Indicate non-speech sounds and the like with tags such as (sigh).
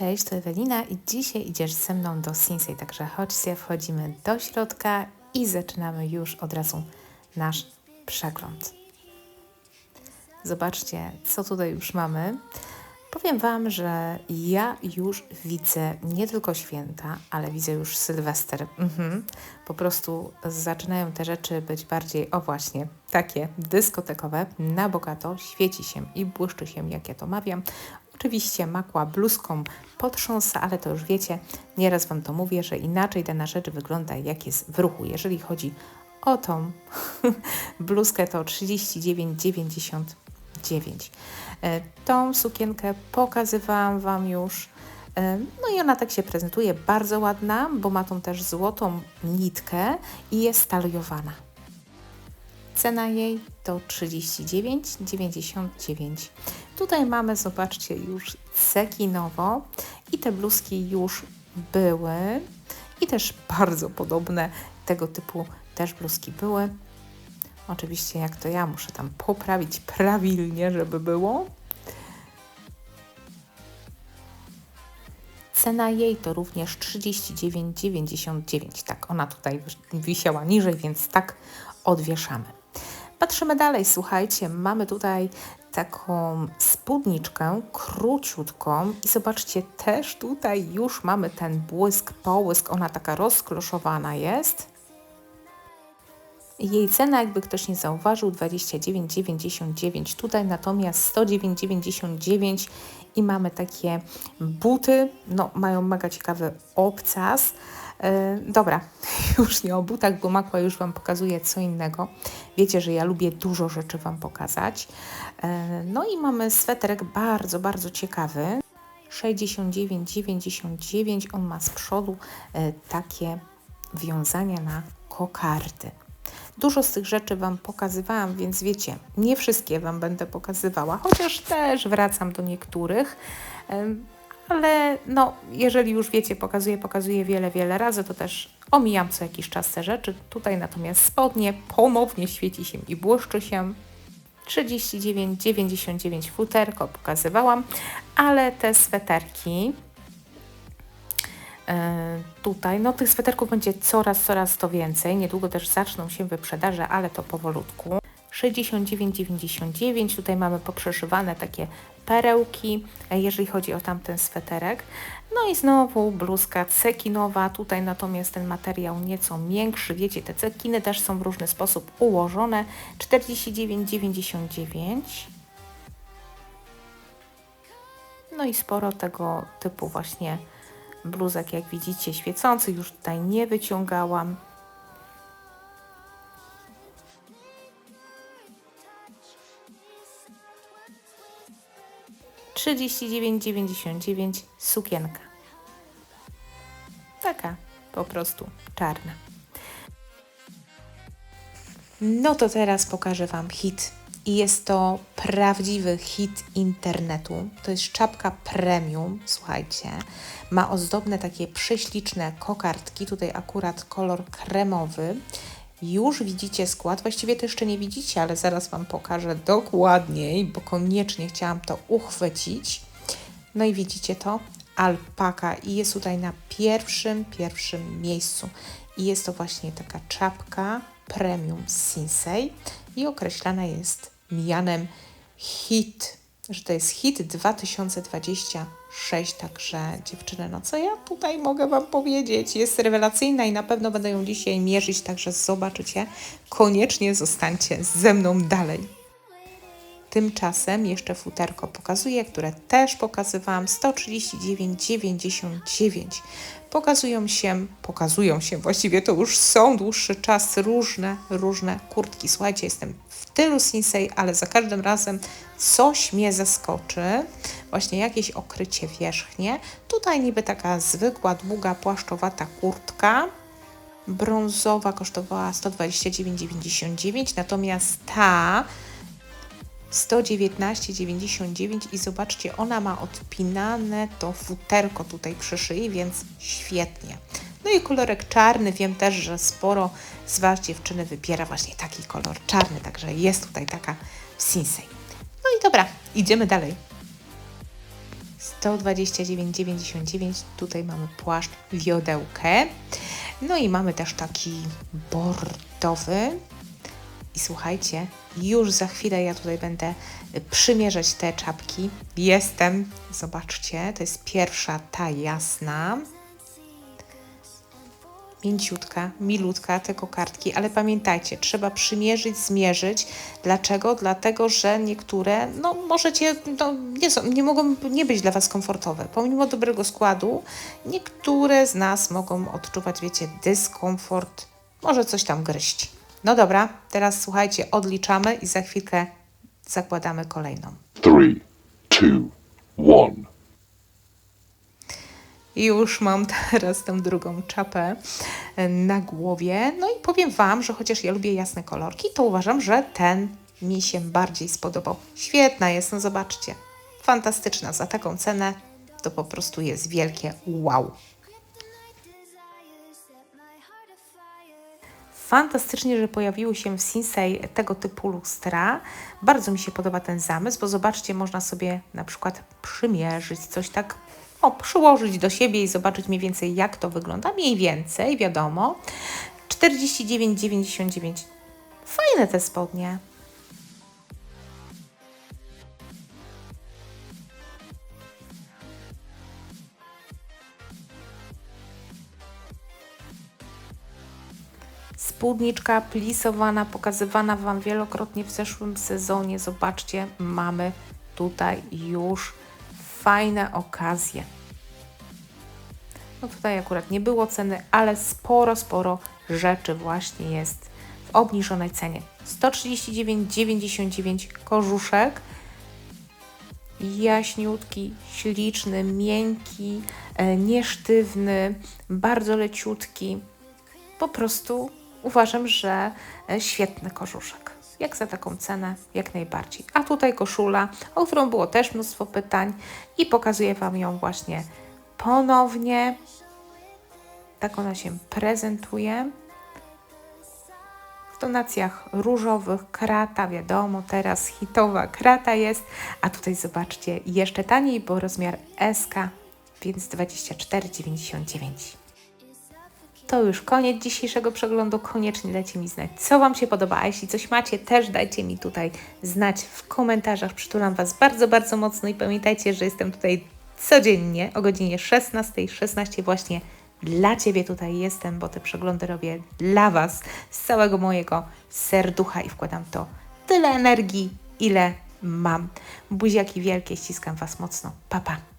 Cześć, to Ewelina i dzisiaj idziesz ze mną do Sinsei, także chodźcie, wchodzimy do środka i zaczynamy już od razu nasz przegląd. Zobaczcie, co tutaj już mamy. Powiem Wam, że ja już widzę nie tylko święta, ale widzę już Sylwester. Mhm. Po prostu zaczynają te rzeczy być bardziej, o właśnie, takie dyskotekowe, na bogato, świeci się i błyszczy się, jak ja to mawiam. Oczywiście makła bluzką potrząsa, ale to już wiecie, nieraz Wam to mówię, że inaczej dana rzecz wygląda, jak jest w ruchu. Jeżeli chodzi o tą (laughs) bluzkę, to 39,99. E, tą sukienkę pokazywałam Wam już. E, no i ona tak się prezentuje, bardzo ładna, bo ma tą też złotą nitkę i jest taliowana. Cena jej to 39,99. Tutaj mamy, zobaczcie, już sekinowo i te bluzki już były i też bardzo podobne tego typu też bluzki były. Oczywiście jak to ja muszę tam poprawić prawilnie, żeby było. Cena jej to również 39,99. Tak, ona tutaj wisiała niżej, więc tak odwieszamy. Patrzymy dalej, słuchajcie, mamy tutaj taką spódniczkę króciutką i zobaczcie, też tutaj już mamy ten błysk, połysk, ona taka rozkloszowana jest. Jej cena, jakby ktoś nie zauważył, 29,99. Tutaj natomiast 109,99 i mamy takie buty, no mają mega ciekawy obcas. Yy, dobra, (laughs) już nie o butach, bo Makła już Wam pokazuje co innego. Wiecie, że ja lubię dużo rzeczy Wam pokazać. Yy, no i mamy sweterek bardzo, bardzo ciekawy. 69,99. On ma z przodu yy, takie wiązania na kokardy. Dużo z tych rzeczy Wam pokazywałam, więc wiecie, nie wszystkie Wam będę pokazywała, chociaż też wracam do niektórych. Ale no, jeżeli już wiecie, pokazuję, pokazuję wiele, wiele razy, to też omijam co jakiś czas te rzeczy. Tutaj natomiast spodnie ponownie świeci się i błyszczy się. 39,99 futerko pokazywałam, ale te sweterki E, tutaj. No tych sweterków będzie coraz, coraz to więcej. Niedługo też zaczną się wyprzedaże, ale to powolutku. 69,99. Tutaj mamy poprzeszywane takie perełki, e, jeżeli chodzi o tamten sweterek. No i znowu bluzka cekinowa. Tutaj natomiast ten materiał nieco większy. Wiecie, te cekiny też są w różny sposób ułożone. 49,99. No i sporo tego typu właśnie bluzek, jak widzicie, świecący, już tutaj nie wyciągałam. Trzydzieści dziewięć dziewięćdziesiąt dziewięć sukienka. Taka po prostu czarna. No to teraz pokażę Wam hit i jest to prawdziwy hit internetu. To jest czapka premium, słuchajcie. Ma ozdobne takie prześliczne kokardki, tutaj akurat kolor kremowy. Już widzicie skład, właściwie to jeszcze nie widzicie, ale zaraz Wam pokażę dokładniej, bo koniecznie chciałam to uchwycić. No i widzicie to? Alpaka i jest tutaj na pierwszym, pierwszym miejscu. I jest to właśnie taka czapka premium Sinsei i określana jest mianem hit, że to jest hit 2026, także dziewczyny, no co ja tutaj mogę Wam powiedzieć, jest rewelacyjna i na pewno będę ją dzisiaj mierzyć, także zobaczycie, koniecznie zostańcie ze mną dalej. Tymczasem jeszcze futerko pokazuję, które też pokazywałam 139,99 pokazują się, pokazują się, właściwie to już są dłuższy czas różne, różne kurtki. Słuchajcie, jestem w tylu Sinsei, ale za każdym razem coś mnie zaskoczy, właśnie jakieś okrycie wierzchnie. Tutaj niby taka zwykła, długa, płaszczowata kurtka, brązowa kosztowała 129,99, natomiast ta 119,99 i zobaczcie, ona ma odpinane to futerko tutaj przy szyi, więc świetnie. No i kolorek czarny, wiem też, że sporo z Was dziewczyny wybiera właśnie taki kolor czarny, także jest tutaj taka Sinsei. No i dobra, idziemy dalej. 129,99. Tutaj mamy płaszcz wiodełkę. No i mamy też taki bordowy. I słuchajcie, już za chwilę ja tutaj będę przymierzać te czapki. Jestem, zobaczcie, to jest pierwsza ta jasna mięciutka, milutka te kokardki, ale pamiętajcie, trzeba przymierzyć, zmierzyć. Dlaczego? Dlatego, że niektóre, no możecie, no, nie, są, nie mogą nie być dla Was komfortowe. Pomimo dobrego składu, niektóre z nas mogą odczuwać, wiecie, dyskomfort, może coś tam gryźć. No dobra, teraz słuchajcie, odliczamy i za chwilkę zakładamy kolejną. Three, two, one. I już mam teraz tę drugą czapę na głowie. No i powiem Wam, że chociaż ja lubię jasne kolorki, to uważam, że ten mi się bardziej spodobał. Świetna jest, no zobaczcie. Fantastyczna. Za taką cenę to po prostu jest wielkie wow. Fantastycznie, że pojawiły się w Sinsei tego typu lustra. Bardzo mi się podoba ten zamysł, bo zobaczcie, można sobie na przykład przymierzyć coś tak o, przyłożyć do siebie i zobaczyć mniej więcej jak to wygląda. Mniej więcej, wiadomo. 49,99. Fajne te spodnie. Spódniczka plisowana, pokazywana Wam wielokrotnie w zeszłym sezonie. Zobaczcie, mamy tutaj już fajne okazje. No tutaj akurat nie było ceny, ale sporo, sporo rzeczy właśnie jest w obniżonej cenie. 139,99 korzuszek. Jaśniutki, śliczny, miękki, e, niesztywny, bardzo leciutki. Po prostu uważam, że e, świetny korzuszek. Jak za taką cenę? Jak najbardziej. A tutaj koszula, o którą było też mnóstwo pytań i pokazuję Wam ją właśnie ponownie. Tak ona się prezentuje. W tonacjach różowych, krata, wiadomo, teraz hitowa krata jest, a tutaj zobaczcie, jeszcze taniej, bo rozmiar SK, więc 24,99 to już koniec dzisiejszego przeglądu. Koniecznie dajcie mi znać, co Wam się podoba. A jeśli coś macie, też dajcie mi tutaj znać w komentarzach. Przytulam Was bardzo, bardzo mocno i pamiętajcie, że jestem tutaj codziennie o godzinie 16.16 16 właśnie dla Ciebie tutaj jestem, bo te przeglądy robię dla Was z całego mojego serducha i wkładam to tyle energii, ile mam. Buziaki wielkie, ściskam Was mocno. Papa. Pa.